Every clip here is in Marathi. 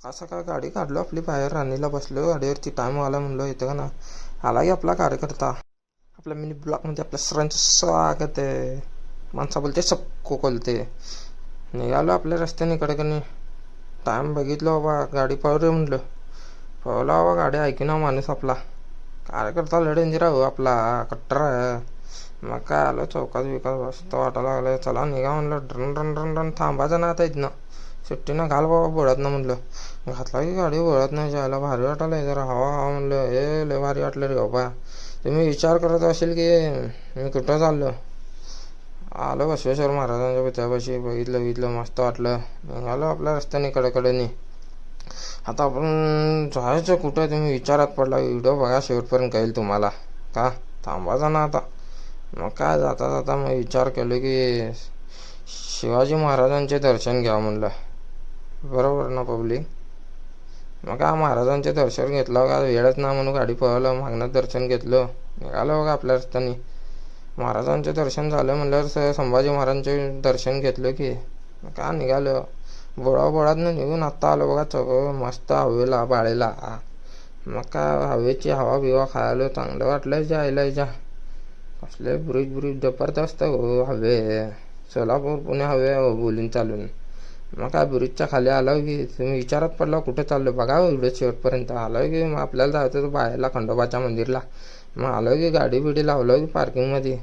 असं काय गाडी काढलो आपली बाहेर राणीला बसलो गाडीवरती टाईम आला म्हणलो येतं का ना? आला की आपला कार्यकर्ता. आपल्या मिनी ब्लॉकमध्ये आपल्या सरांचं स्वागत आहे. माणसा बोलते सबको कोलते निघालो आपल्या रस्त्याने इकडे टाईम बघितलं बाबा गाडी पळवली म्हणलं. पळवला बाबा गाडी ऐकून माणूस आपला. कार्यकर्ता लय हो आपला कट्टर आहे. मग काय आलो चौकात विकास वाटायला लागलं चला निघा म्हणलं ड्रन रन रन रन थांबायचं ना आता इथनं. सुट्टीनं घाल बाबा बोळत ना म्हणलं. घातला की गाडी बोळत नाही जायला. भारी वाटायला जरा हवा हवा म्हणलं. हे लय भारी वाटलं रे बाबा. तुम्ही विचार करत असेल की मी कुठं चाललो? आलो बसवेश्वर महाराजांच्या पित्यापाशी बघितलं बघितलं मस्त वाटलं. निघालो आपल्या रस्त्याने कडेकडेने. आता आपण जायचं कुठं? तुम्ही विचारात पडला. व्हिडिओ बघा शेवटपर्यंत कळेल तुम्हाला. का? थांबाचा ना आता. मग काय जाता जाता मग विचार केलो की शिवाजी महाराजांचे दर्शन घ्या म्हणलं. बरोबर ना पब्लिक मग काय महाराजांचे दर्शन घेतलं का वेळच ना म्हणून गाडी पळवलं मागणं दर्शन घेतलं. निघालं बघा आपल्या रस्त्याने. महाराजांचे दर्शन झालं म्हणल्यावर सर संभाजी महाराजांचे दर्शन घेतलं की का निघालं? बोळा बोळातनं निघून आत्ता आलो बघा चौक मस्त हवेला बाळेला. मग काय हवेची हवा बिवा खायला चांगलं वाटलं जायला जा. कसले ब्रिज ब्रिज जबरदस्त हो हवे. सोलापूर पुणे हवे हो, बोलून चालून. मग काय ब्रिजच्या खाली आलो की तुम्ही विचारात पडला कुठे चाललो बघा व्हिडिओ शेवटपर्यंत. आलो की मग आपल्याला जायचं होतं बाहेरला खंडोबाच्या मंदिरला. मग आलो की गाडी बिडी लावलो की पार्किंगमध्ये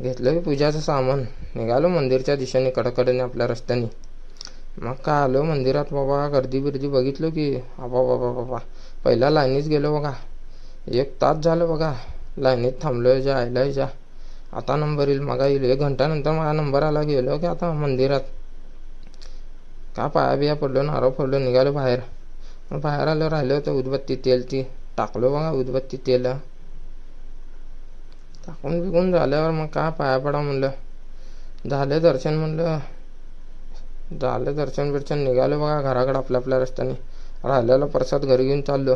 घेतलं की पूजाचं सामान. निघालो मंदिरच्या दिशेने कडकडेने आपल्या रस्त्याने. मग काय आलो मंदिरात बाबा गर्दी बिर्दी बघितलो की आबा बाबा बाबा पहिल्या लाईनीत गेलो बघा. एक तास झालं बघा. लाईनीत थांबलो जा आयला जा आता नंबर येईल. मगा येईल. एक घंटानंतर माझा नंबर आला गेलो की आता मंदिरात. का पाया बिया पडलो नारळ फोडलो निघालो बाहेर. मग बाहेर आलो राहिलो तर उदबत्ती तेल ती टाकलो बघा उदबत्ती तेल. टाकून बिकून झाल्यावर मग काय पाया पडा म्हणलं. झालं दर्शन म्हणलं. झालं दर्शन बिर्शन निघालो बघा घराकडे आपल्या आपल्या रस्त्याने. राहिलेला प्रसाद घरी घेऊन चाललो.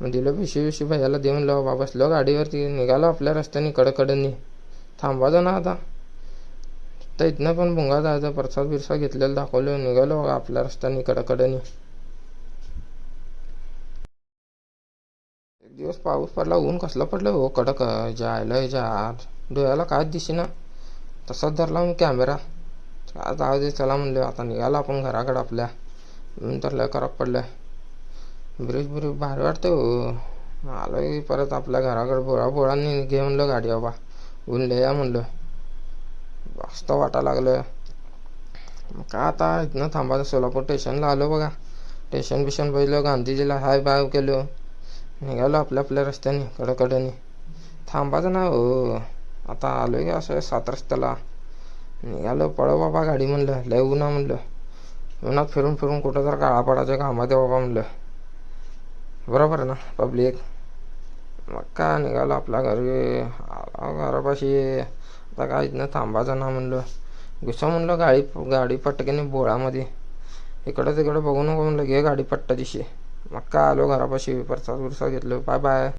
मग दिलं पिशी पिशवी भैयाला देऊन लो बाबा बसलो गाडीवरती निघालो आपल्या रस्त्याने कडकडनी. थांबा ना आता. तर इथनं पण भुंगा जायचं प्रसाद बिरसाद घेतलेलं दाखवलं निघालो बघा आपल्या रस्त्याने कडकडनी एक दिवस पाऊस पडला ऊन कसलं पडलं हो कडक जायला ह्याच्या डोळ्याला कायच दिसेना. तसाच धरला मी कॅमेरा. काय जाऊ दे चला म्हणलं आता निघाला आपण घराकडे आपल्या. नंतर लय करक पडलं ब्रिज ब्रिज भारी वाटतं हो. आलो परत आपल्या घराकडे बोळा बोळांनी घे म्हणलं गाडी बाबा. ऊन लय या म्हणलं. मस्त वाटा लागलं का आता इथनं थांबायचं सोलापूर स्टेशनला आलो बघा. स्टेशन बिशन बघितलं गांधीजीला हाय बाय केलो. निघालो आपल्या आपल्या रस्त्याने कडकडेने. थांबायचं ना हो. आता आलो की असं सात रस्त्याला. निघालो पळव बाबा गाडी म्हणलं लय उन्हा म्हणलं. उन्हात फिरून फिरून कुठं तर काळा पडायचं कामात आहे बाबा म्हणलं. बरोबर ना पब्लिक मग काय निघालो आपल्या घरी घरापाशी. आता काय इथनं थांबायचं ना म्हणलं. घुसा म्हणलं गाडी गाडी पटकन बोळामध्ये. इकडं तिकडं बघू नको म्हणलं घे गाडी पट्टा दिशी. मग काय आलो घरापाशी प्रसाद बिरसाद घेतलं. Bye bye.